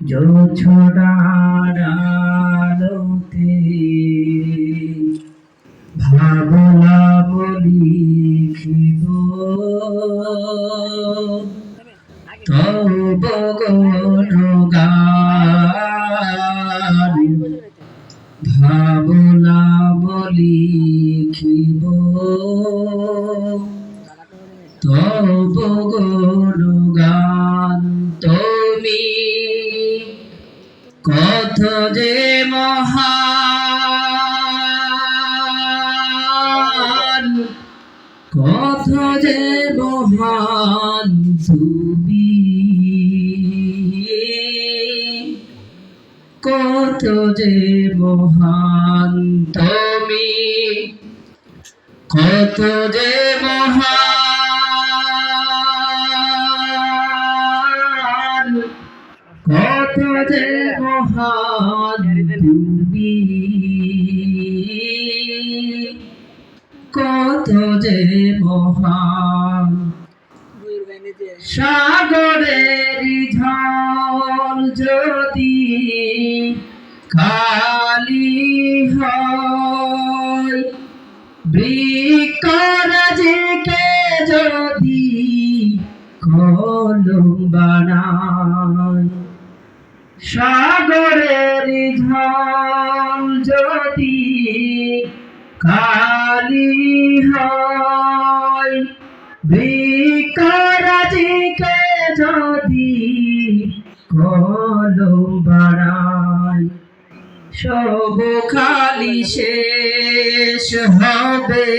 জোছনারালোতে ভাবনা লিখিব তব গণগান ভাবনা লিখিব তব কত যে মহান কত যে মহান তুমি। কত যে মহান তুমি কত যে মহান যে মহান তুমি কত যে মহান সাগরের ঝড় যদি কালি হয় বৃক্ষরাজকে যদি কলম বানায় সাগরের ঝড় যদি কালি হয় বৃক্ষরাজকে যদি কলম বাড়ায় সব খালি শেষ হবে,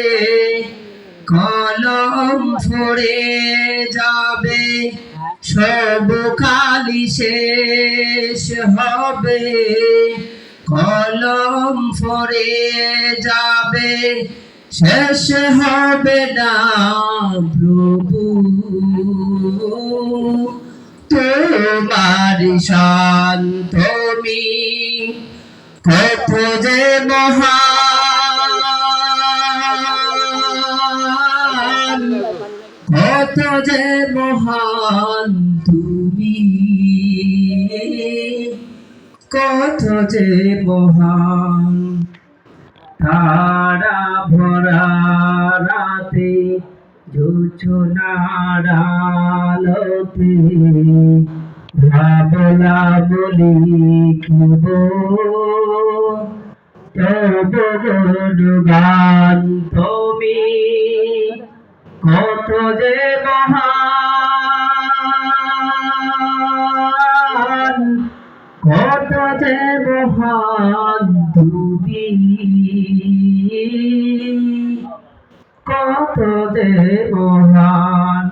কলম ফোড়ে যাবে। সব খালি শেষ হবে। কলম ফরে যাবে, শেষ হবে না প্রভু। তোমার শান্তমি কত যে মহান কত যে মহান তুমি। কত যে মহান। তারা ভরা রাতে জোছনারালতে ভাবনা বলি খুব। গান তুমি। কত যে মহান কত যে মহান তুমি। কত যে মহান